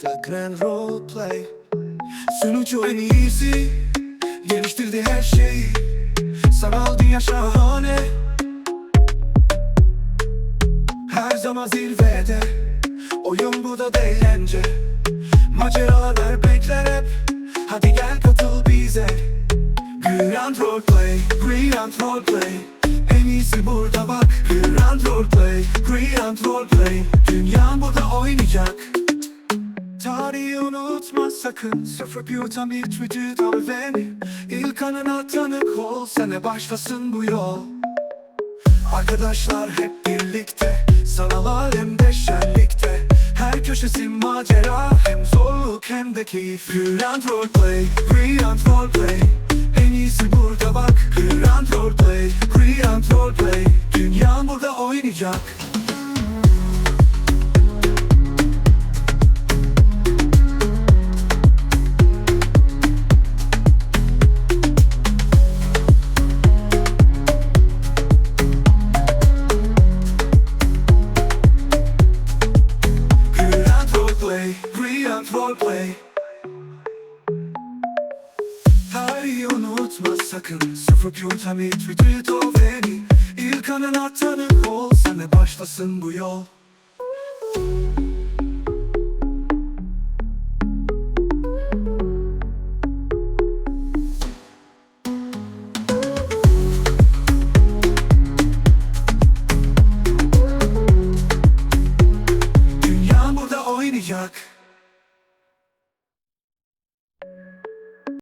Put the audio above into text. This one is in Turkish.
The Grand Roleplay Sunucu en iyisi Geliştirdi her şeyi. Sanal dünya şahane. Her zaman zirvede. Oyun bu da eğlence. Maceralar bekler hep. Hadi gel katıl bize. Grand Roleplay Grand Roleplay En iyisi burada bak. Grand Roleplay Grand Roleplay Dünyan burada oynayacak unutma sakın. Sıfır bir vücut al beni. İlk anına tanık ol Sene başlasın bu yol. Arkadaşlar hep birlikte Sanal alemde şenlikte Her köşesi macera Hem zorluk hem de keyif. Grand Roleplay Grand Roleplay. En iyisi burada bak Grand Roleplay Grand Roleplay. Dünyan burada oynayacak Lütfen foreplay Tarihi unutma sakın. Sıfır yöntemit vücut o beni İlk anın atanın ol Senle başlasın bu yol. Dünya burada oynayacak.